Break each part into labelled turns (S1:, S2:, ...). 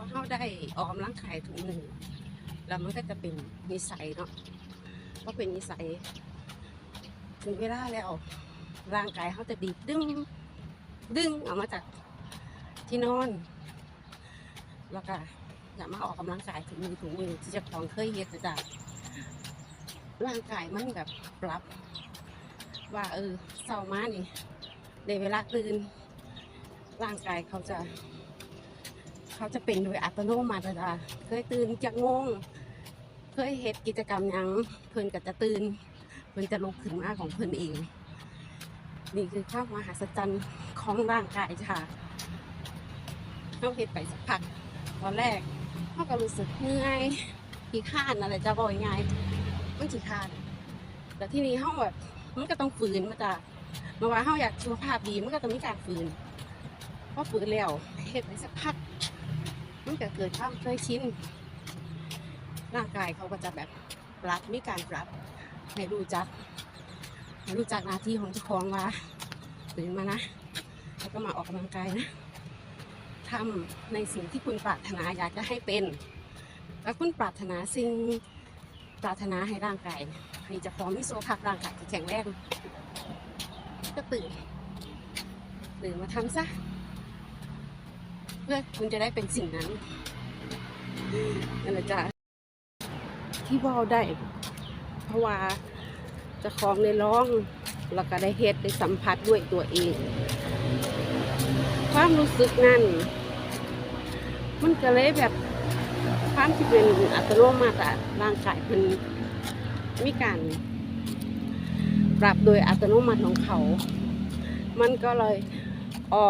S1: ราะเขาได้ออกกำลังกายถุงหนึ่งแล้วมันก็จะเป็นนิสัยเนาะก็เป็นนิสัย ถึงเวลาแล้ว ร่างกายเขาจะดีดึง ดึงออกมาจากที่นอน แล้วก็อย่ามาออกกำลังกายถุงมือถุงมือที่จะของเคยเฮ็ดจ้ะร่างกายมันแบบปรับ ว่าเออเศร้ามานี่ในเวลาตื่นร่างกายเขาจะ เขาจะเป็นโดยอัตโนมัติจ้ะเคยตื่นจากงง เคยเฮ็ดกิจกรรมยังเพิ่นก็จะตื่น เพิ่นจะลุกขึ้นมาของเพิ่นเอง นี่คือความมหัศจรรย์ของร่างกายค่ะเขาเฮ็ดไปสักพักตอนแรกเขาก็รู้สึกเหนื่อยขี้ข้านอะไรจะบ่อยไงมันขี้ข้าน แต่ที่นี้เขาแบบมันก็ต้องฝืนมาจ้ะเมื่อวานเขาอยากสุขภาพดีมันก็ต้องมีการฝืนพอฝืนแล้วเฮ็ดไปสักพัก มันก็เกิดความเคยชินร่างกายเขาก็จะแบบปรับมีการปรับให้รู้จักให้รู้จักหน้าที่ของเจ้าของว่าตื่นมานะ แล้วก็มาออกกำลังกายนะทำในสิ่งที่คุณปรารถนาอยากจะให้เป็น แล้วคุณปรารถนาสิ่งปรารถนาให้ร่างกายให้เจะของมีสุขภาพร่างกายที่แข็งแรงก็ตื่นตื่นมาทำซะ พื่อคุณจะได้เป็นสิ่งนั้นนั่นแหละจ้ะที่เว่าได้เพราะว่าจะของในร้องแล้วก็ได้เฮ็ดได้สัมผัสด้วยตัวเอง ความรู้สึกนั่นมันก็เลยแบบความที่เป็นอัตโนมัติร่างกายมันมีการปรับโดยอัตโนมัติของเขา มันก็เลยอ่อ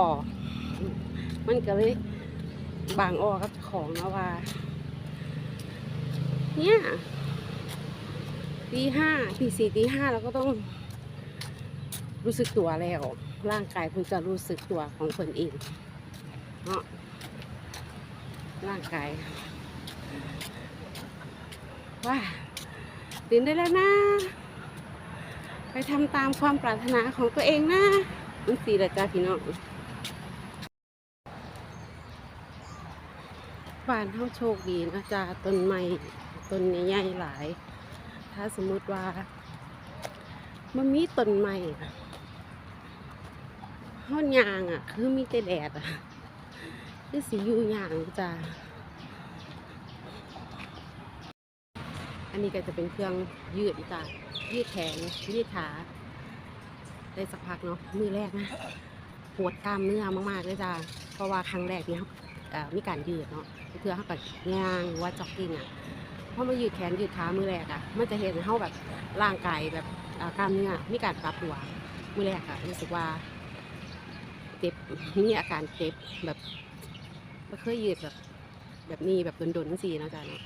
S1: มันก็เลย บางอ้อกับของนะว่า เนี่ยตีห้าตีสี่ตีห้าเราก็ต้องรู้สึกตัวแล้ว ร่างกายเพิ่งจะรู้สึกตัวของคนเองเนาะร่างกายว่าตื่นได้แล้วนะ ไปทำตามความปรารถนาของตัวเองนะมันสีละจ้าพี่น้อง บ้านเฮาโชคดีนะจ๊ะต้นไม้ต้นใหญ่หลาย ถ้าสมมุติว่ามันมีต้นไม้อะเฮายางอะ คือมีแต่แดดอะคือสีอยู่ยางจ้ะอันนี้ก็จะเป็นเครื่องยืดจ้ะยืดแขนยืดขาได้สักพักเนาะมือแรกนะปวดกล้ามเนื้อมากๆเลยจ้ะเพราะว่าครั้งแรกเนี่ย มีการยืดเนาะเพื่อเขากับย่างหรือว่าจ็อกกิ้งอะพอมายืดแขนยืดขามือแรกอะมันจะเห็นเขาแบบร่างกายแบบกล้ามเนื้อมีการปรับตัวมือแรกอะรู้สึกว่าเจ็บมีอาการเจ็บแบบไม่เคยยืดแบบแบบนี้แบบโดนๆทั้งสินะจ๊ะเนาะ